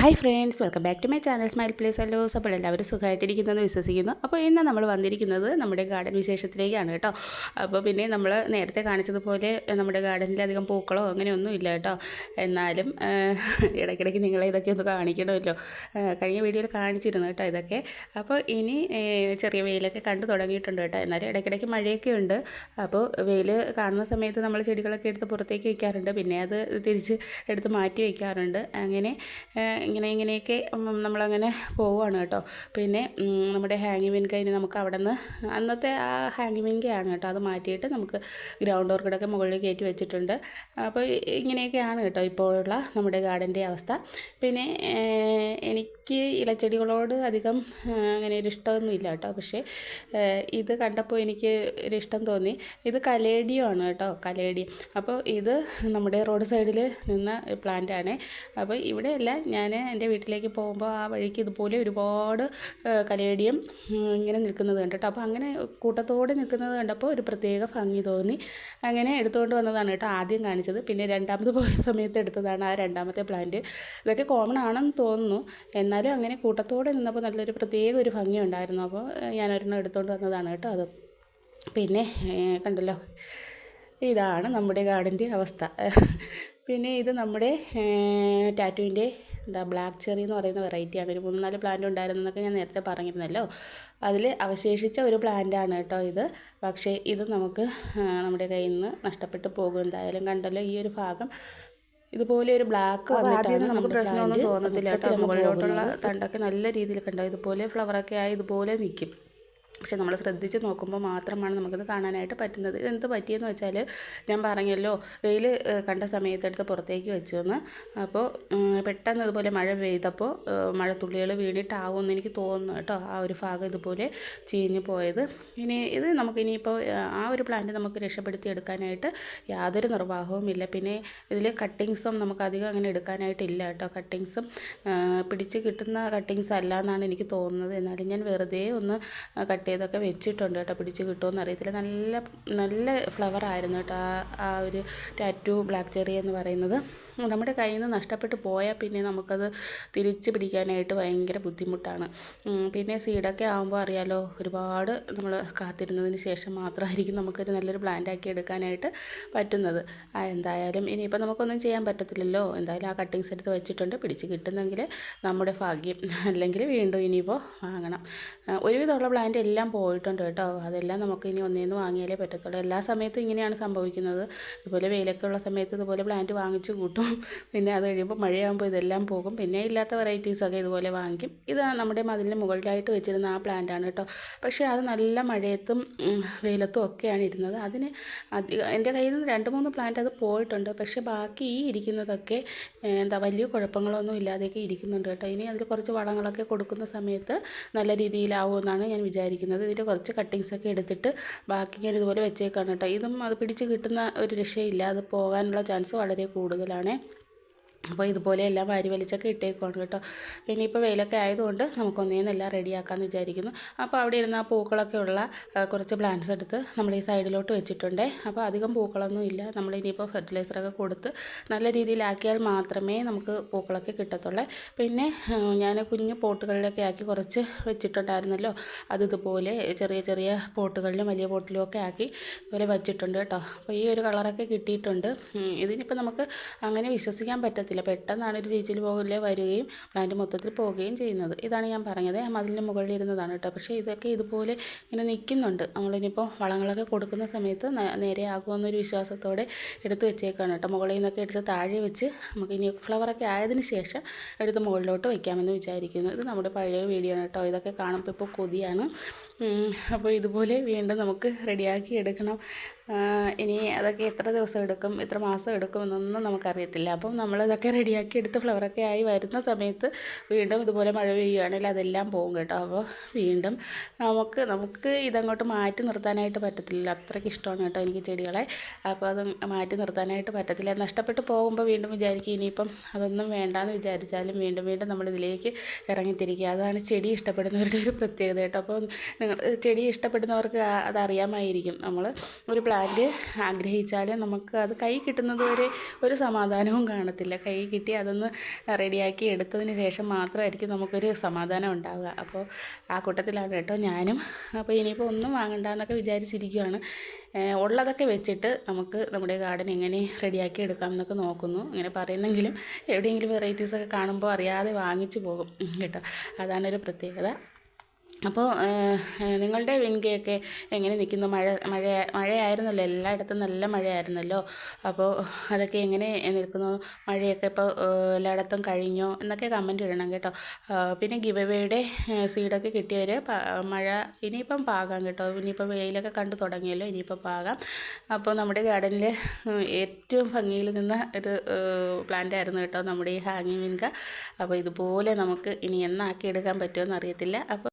Hi friends welcome back to my channel smile place അല്ലോസ് അപ്പോൾ എല്ലാവരും സുഖമായിട്ടിരിക്കുന്നതെന്ന് വിശ്വസിക്കുന്നു. അപ്പോൾ ഇന്ന് നമ്മൾ വന്നിരിക്കുന്നത് നമ്മുടെ ഗാർഡൻ വിശേഷത്തിലേക്കാണ് കേട്ടോ. അപ്പോൾ പിന്നെ നമ്മൾ നേരത്തെ കാണിച്ചതുപോലെ നമ്മുടെ ഗാർഡനിൽ അധികം പൂക്കളോ അങ്ങനെയൊന്നും ഇല്ല കേട്ടോ. എന്നാലും ഇടയ്ക്കിടയ്ക്ക് നിങ്ങളെ ഇതൊക്കെ ഒന്ന് കാണിക്കണമല്ലോ. കഴിഞ്ഞ വീഡിയോയിൽ കാണിച്ചിരുന്നു കേട്ടോ ഇതൊക്കെ. അപ്പോൾ ഇനി ചെറിയ വെയിലൊക്കെ കണ്ടു തുടങ്ങിയിട്ടുണ്ട് കേട്ടോ. എന്നാലും ഇടയ്ക്കിടയ്ക്ക് മഴയൊക്കെ ഉണ്ട്. അപ്പോൾ വെയിൽ കാണുന്ന സമയത്ത് നമ്മൾ ചെടികളൊക്കെ എടുത്ത് പുറത്തേക്ക് വയ്ക്കാറുണ്ട് പിന്നെ അത് തിരിച്ച് എടുത്ത് മാറ്റി വയ്ക്കാറുണ്ട് അങ്ങനെ ഇങ്ങനെ ഇങ്ങനെയൊക്കെ നമ്മളങ്ങനെ പോവുകയാണ് കേട്ടോ. പിന്നെ നമ്മുടെ ഹാങ്ങിങ് മിൻക ഇനി നമുക്ക് അവിടെ നിന്ന് അന്നത്തെ ആ ഹാങ്ങിങ് മിൻകയാണ് കേട്ടോ. അത് മാറ്റിയിട്ട് നമുക്ക് ഗ്രൗണ്ട് ഓർക്കിഡൊക്കെ മുകളിൽ കയറ്റി വെച്ചിട്ടുണ്ട്. അപ്പോൾ ഇങ്ങനെയൊക്കെയാണ് കേട്ടോ ഇപ്പോഴുള്ള നമ്മുടെ ഗാർഡന്റെ അവസ്ഥ. പിന്നെ എനിക്ക് ഇലച്ചെടികളോട് അധികം അങ്ങനെ ഒരു ഇഷ്ടമൊന്നും ഇല്ല കേട്ടോ. പക്ഷേ ഇത് കണ്ടപ്പോൾ എനിക്ക് ഒരു ഇഷ്ടം തോന്നി. ഇത് കലേഡിയോ ആണ് കേട്ടോ കലേഡിയം. അപ്പോൾ ഇത് നമ്മുടെ റോഡ് സൈഡിൽ നിന്ന പ്ലാന്റ് ആണ് അപ്പോൾ ഇവിടെയല്ല ഞാൻ എന്റെ വീട്ടിലേക്ക് പോകുമ്പോൾ ആ വഴിക്ക് ഇതുപോലെ ഒരുപാട് കലേടിയം ഇങ്ങനെ നിൽക്കുന്നത് കണ്ടിട്ടോ. അപ്പോൾ അങ്ങനെ കൂട്ടത്തോടെ നിൽക്കുന്നത് കണ്ടപ്പോൾ ഒരു പ്രത്യേക ഭംഗി തോന്നി. അങ്ങനെ എടുത്തുകൊണ്ട് വന്നതാണ് കേട്ടോ ആദ്യം കാണിച്ചത്. പിന്നെ രണ്ടാമത് പോയ സമയത്ത് എടുത്തതാണ് ആ രണ്ടാമത്തെ പ്ലാന്റ്. ഇതൊക്കെ കോമൺ ആണെന്ന് തോന്നുന്നു. എന്നാലും അങ്ങനെ കൂട്ടത്തോടെ നിന്നപ്പോൾ നല്ലൊരു പ്രത്യേക ഒരു ഭംഗി ഉണ്ടായിരുന്നു. അപ്പോൾ ഞാനൊരെണ്ണം എടുത്തുകൊണ്ട് വന്നതാണ് കേട്ടോ അത്. പിന്നെ കണ്ടല്ലോ. ഇതാണ് നമ്മുടെ ഗാർഡന്റെ അവസ്ഥ. പിന്നെ ഇത് നമ്മുടെ ടാറ്റുവിന്റെ എന്താ ബ്ലാക്ക് ചെറി എന്ന് പറയുന്ന വെറൈറ്റിയാണ് ഒരു മൂന്ന് നാല് പ്ലാന്റ് ഉണ്ടായിരുന്നു എന്നൊക്കെ ഞാൻ നേരത്തെ പറഞ്ഞിരുന്നല്ലോ. അതിൽ അവശേഷിച്ച ഒരു പ്ലാന്റാണ് കേട്ടോ ഇത്. പക്ഷേ ഇത് നമുക്ക് നമ്മുടെ കയ്യിൽ നിന്ന് നഷ്ടപ്പെട്ടു പോകും. എന്തായാലും കണ്ടല്ലോ ഈ ഒരു ഭാഗം. ഇതുപോലെ ഒരു ബ്ലാക്ക് വന്നിട്ടാണ് നമുക്ക് പ്രശ്നമൊന്നും തോന്നത്തില്ല കേട്ടോ. മുകളിലോട്ടുള്ള തണ്ടൊക്കെ നല്ല രീതിയിൽ കണ്ടോ? ഇതുപോലെ ഫ്ലവറൊക്കെ ആയി ഇതുപോലെ നിൽക്കും പക്ഷെ നമ്മൾ ശ്രദ്ധിച്ച് നോക്കുമ്പോൾ മാത്രമാണ് നമുക്കത് കാണാനായിട്ട് പറ്റുന്നത്. ഇതെന്ത് പറ്റിയെന്ന് വെച്ചാൽ ഞാൻ പറഞ്ഞല്ലോ വെയിൽ കണ്ട സമയത്തെടുത്ത് പുറത്തേക്ക് വെച്ചു എന്ന്. അപ്പോൾ പെട്ടെന്ന് ഇതുപോലെ മഴ പെയ്തപ്പോൾ മഴത്തുള്ളികൾ വീണിട്ടാവുമെന്ന് എനിക്ക് തോന്നുന്നു കേട്ടോ. ആ ഒരു ഭാഗം ഇതുപോലെ ചീഞ്ഞ് പോയത്. ഇനി ഇത് നമുക്കിനിയിപ്പോൾ ആ ഒരു പ്ലാന്റ് നമുക്ക് രക്ഷപ്പെടുത്തി എടുക്കാനായിട്ട് യാതൊരു നിർവാഹവുമില്ല പിന്നെ ഇതിൽ കട്ടിങ്സും നമുക്ക് അധികം അങ്ങനെ എടുക്കാനായിട്ടില്ല കേട്ടോ. കട്ടിങ്സും പിടിച്ച് കിട്ടുന്ന കട്ടിങ്സ് അല്ല എന്നാണ് എനിക്ക് തോന്നുന്നത്. എന്നാലും ഞാൻ വെറുതെ ഒന്ന് കട്ട് ചെയ്തൊക്കെ വെച്ചിട്ടുണ്ട് കേട്ടോ. പിടിച്ച് കിട്ടുമോ അറിയത്തില്ല. നല്ല നല്ല ഫ്ലവർ ആയിരുന്നു കേട്ടോ ആ ആ ഒരു ടാറ്റു ബ്ലാക്ക് ചെറി എന്ന് പറയുന്നത്. നമ്മുടെ കയ്യിൽ നിന്ന് നഷ്ടപ്പെട്ടു പോയാൽ പിന്നെ നമുക്കത് തിരിച്ച് പിടിക്കാനായിട്ട് ഭയങ്കര ബുദ്ധിമുട്ടാണ്. പിന്നെ സീഡൊക്കെ ആകുമ്പോൾ അറിയാലോ ഒരുപാട് നമ്മൾ കാത്തിരുന്നതിന് ശേഷം മാത്രമായിരിക്കും നമുക്കൊരു നല്ലൊരു പ്ലാന്റ് ആക്കി എടുക്കാനായിട്ട് പറ്റുന്നത്. എന്തായാലും ഇനിയിപ്പോൾ നമുക്കൊന്നും ചെയ്യാൻ പറ്റത്തില്ലല്ലോ. എന്തായാലും ആ കട്ടിങ്സ് എടുത്ത് വെച്ചിട്ടുണ്ട്. പിടിച്ച് കിട്ടുന്നെങ്കിൽ നമ്മുടെ ഭാഗ്യം. അല്ലെങ്കിൽ വീണ്ടും ഇനിയിപ്പോൾ വാങ്ങണം. ഒരുവിധമുള്ള പ്ലാന്റ് എല്ലാം പോയിട്ടുണ്ട് കേട്ടോ. അതെല്ലാം നമുക്ക് ഇനി ഒന്നേന്ന് വാങ്ങിയാലേ പറ്റത്തുള്ളൂ. എല്ലാ സമയത്തും ഇങ്ങനെയാണ് സംഭവിക്കുന്നത്. ഇതുപോലെ വെയിലൊക്കെ ഉള്ള സമയത്ത് ഇതുപോലെ പ്ലാന്റ് വാങ്ങിച്ച് കൂട്ടും. പിന്നെ അത് കഴിയുമ്പോൾ മഴയാകുമ്പോൾ ഇതെല്ലാം പോകും. പിന്നെ ഇല്ലാത്ത വെറൈറ്റീസൊക്കെ ഇതുപോലെ വാങ്ങിക്കും. ഇത് നമ്മുടെ മതിലിന് മുകളിലായിട്ട് വെച്ചിരുന്ന ആ പ്ലാന്റാണ് കേട്ടോ. പക്ഷേ അത് നല്ല മഴയത്തും വെയിലത്തും ഒക്കെയാണ് ഇരുന്നത്. അതിന് എന്റെ കയ്യിൽ നിന്ന് രണ്ട് മൂന്ന് പ്ലാന്റ് അത് പോയിട്ടുണ്ട്. പക്ഷേ ബാക്കി ഈ ഇരിക്കുന്നതൊക്കെ എന്താ വലിയ കുഴപ്പങ്ങളൊന്നും ഇല്ലാതെയൊക്കെ ഇരിക്കുന്നുണ്ട് കേട്ടോ. ഇനി അതിൽ കുറച്ച് വളങ്ങളൊക്കെ കൊടുക്കുന്ന സമയത്ത് നല്ല രീതിയിലാവുമെന്നാണ് ഞാൻ വിചാരിക്കുന്നത്. ഇതിന്റെ കുറച്ച് കട്ടിങ്സ് ഒക്കെ എടുത്തിട്ട് ബാക്കി ഞാൻ ഇതുപോലെ വെച്ചേക്കാണ് കേട്ടോ. ഇതും അത് പിടിച്ച് കിട്ടുന്ന ഒരു രക്ഷയില്ല. അത് പോകാനുള്ള ചാൻസ് വളരെ കൂടുതലാണ്. അപ്പോൾ ഇതുപോലെ എല്ലാം വാരി വലിച്ചൊക്കെ ഇട്ടേക്കുവാണ് കേട്ടോ. ഇനിയിപ്പോൾ വെയിലൊക്കെ ആയതുകൊണ്ട് നമുക്കൊന്നേന്നെല്ലാം റെഡിയാക്കാമെന്ന് വിചാരിക്കുന്നു. അപ്പോൾ അവിടെ ഇരുന്ന് ആ പൂക്കളൊക്കെ ഉള്ള കുറച്ച് പ്ലാന്റ്സ് എടുത്ത് നമ്മൾ ഈ സൈഡിലോട്ട് വെച്ചിട്ടുണ്ട്. അപ്പോൾ അധികം പൂക്കളൊന്നും ഇല്ല. നമ്മൾ ഇനിയിപ്പോൾ ഫെർട്ടിലൈസറൊക്കെ കൊടുത്ത് നല്ല രീതിയിലാക്കിയാൽ മാത്രമേ നമുക്ക് പൂക്കളൊക്കെ കിട്ടത്തുള്ളൂ. പിന്നെ ഞാൻ കുഞ്ഞു പോട്ടുകളിലൊക്കെ ആക്കി കുറച്ച് വെച്ചിട്ടുണ്ടായിരുന്നല്ലോ. അത് ഇതുപോലെ ചെറിയ ചെറിയ പോട്ടുകളിലും വലിയ പോട്ടിലും ഒക്കെ ആക്കി ഇതുപോലെ വച്ചിട്ടുണ്ട് കേട്ടോ. അപ്പോൾ ഈ ഒരു കളറൊക്കെ കിട്ടിയിട്ടുണ്ട്. ഇതിനിപ്പോൾ നമുക്ക് അങ്ങനെ വിശ്വസിക്കാൻ പറ്റത്തില്ല. പെട്ടെന്നാണ് ഒരു ചീച്ചിൽ പോകില്ല വരികയും പ്ലാന്റ് മൊത്തത്തിൽ പോവുകയും ചെയ്യുന്നത്. ഇതാണ് ഞാൻ പറഞ്ഞത്. മതിലിന് മുകളിൽ ഇരുന്നതാണ് കേട്ടോ. പക്ഷേ ഇതൊക്കെ ഇതുപോലെ ഇങ്ങനെ നിൽക്കുന്നുണ്ട്. നമ്മളിനിപ്പോൾ വളങ്ങളൊക്കെ കൊടുക്കുന്ന സമയത്ത് നേരെ ആകുമെന്നൊരു വിശ്വാസത്തോടെ എടുത്ത് വെച്ചേക്കാണ് കേട്ടോ. മുകളിൽ നിന്നൊക്കെ എടുത്ത് താഴെ വെച്ച് നമുക്ക് ഇനി ഫ്ലവറൊക്കെ ആയതിനു ശേഷം എടുത്ത് മുകളിലോട്ട് വയ്ക്കാമെന്ന് വിചാരിക്കുന്നു. ഇത് നമ്മുടെ പഴയ വീഡിയോ ആണ് കേട്ടോ. ഇതൊക്കെ കാണുമ്പോൾ ഇപ്പോൾ കൊതിയാണ്. അപ്പോൾ ഇതുപോലെ വീണ്ടും നമുക്ക് റെഡിയാക്കി എടുക്കണം. ഇനി അതൊക്കെ എത്ര ദിവസം എടുക്കും എത്ര മാസം എടുക്കും എന്നൊന്നും നമുക്കറിയത്തില്ല. അപ്പം നമ്മളിതൊക്കെ റെഡിയാക്കി എടുത്ത് ഫ്ലവറൊക്കെ ആയി വരുന്ന സമയത്ത് വീണ്ടും ഇതുപോലെ മഴ പെയ്യുകയാണെങ്കിൽ അതെല്ലാം പോകും കേട്ടോ. അപ്പോൾ വീണ്ടും നമുക്ക് നമുക്ക് ഇതങ്ങോട്ട് മാറ്റി നിർത്താനായിട്ട് പറ്റത്തില്ല അത്രയ്ക്ക് ഇഷ്ടമാണ് കേട്ടോ എനിക്ക് ചെടികളെ. അപ്പോൾ അത് മാറ്റി നിർത്താനായിട്ട് പറ്റത്തില്ല. നഷ്ടപ്പെട്ട് പോകുമ്പോൾ വീണ്ടും വിചാരിക്കും ഇനിയിപ്പം അതൊന്നും വേണ്ടാന്ന് വിചാരിച്ചാലും വീണ്ടും വീണ്ടും നമ്മളിതിലേക്ക് ഇറങ്ങിത്തിരിക്കുക അതാണ് ചെടി ഇഷ്ടപ്പെടുന്നവരുടെ ഒരു പ്രത്യേകത കേട്ടോ. അപ്പോൾ നിങ്ങൾ ചെടി ഇഷ്ടപ്പെടുന്നവർക്ക് അതറിയാമായിരിക്കും. നമ്മൾ ഒരു പ്ലാന്റ് പ്ലാന്റ് ആഗ്രഹിച്ചാൽ നമുക്ക് അത് കൈ കിട്ടുന്നത് വരെ ഒരു സമാധാനവും കാണത്തില്ല. കൈ കിട്ടി അതൊന്ന് റെഡിയാക്കി എടുത്തതിന് ശേഷം മാത്രമായിരിക്കും നമുക്കൊരു സമാധാനം ഉണ്ടാവുക. അപ്പോൾ ആ കൂട്ടത്തിലാണ് കേട്ടോ ഞാനും. അപ്പോൾ ഇനിയിപ്പോൾ ഒന്നും വാങ്ങണ്ടെന്നൊക്കെ വിചാരിച്ചിരിക്കുകയാണ് ഉള്ളതൊക്കെ വെച്ചിട്ട് നമുക്ക് നമ്മുടെ ഗാർഡൻ എങ്ങനെ റെഡിയാക്കി എടുക്കാം എന്നൊക്കെ നോക്കുന്നു. ഇങ്ങനെ പറയുന്നെങ്കിലും എവിടെയെങ്കിലും വെറൈറ്റീസൊക്കെ കാണുമ്പോൾ അറിയാതെ വാങ്ങിച്ചു പോകും. കേട്ടോ. അതാണൊരു പ്രത്യേകത. അപ്പോൾ നിങ്ങളുടെ വിൻകയൊക്കെ എങ്ങനെ നിൽക്കുന്നു? മഴ മഴ മഴയായിരുന്നല്ലോ. എല്ലായിടത്തും നല്ല മഴയായിരുന്നല്ലോ. അപ്പോൾ അതൊക്കെ എങ്ങനെ നിൽക്കുന്നു? മഴയൊക്കെ ഇപ്പോൾ എല്ലായിടത്തും കഴിഞ്ഞോ? എന്നൊക്കെ കമന്റ് ഇടണം കേട്ടോ. പിന്നെ ഗിവവേയുടെ സീഡൊക്കെ കിട്ടിയവർ മഴ ഇനിയിപ്പം പാകാം കേട്ടോ. ഇനിയിപ്പം വെയിലൊക്കെ കണ്ടു തുടങ്ങിയല്ലോ. ഇനിയിപ്പം പാകാം. അപ്പോൾ നമ്മുടെ ഗാർഡനിൽ ഏറ്റവും ഭംഗിയിൽ നിന്ന ഒരു പ്ലാന്റ് ആയിരുന്നു കേട്ടോ നമ്മുടെ ഈ ഹാങ്ങിങ് വിൻക. അപ്പോൾ ഇതുപോലെ നമുക്ക് ഇനി എന്നാക്കി എടുക്കാൻ പറ്റുമെന്ന് അറിയത്തില്ല. അപ്പോൾ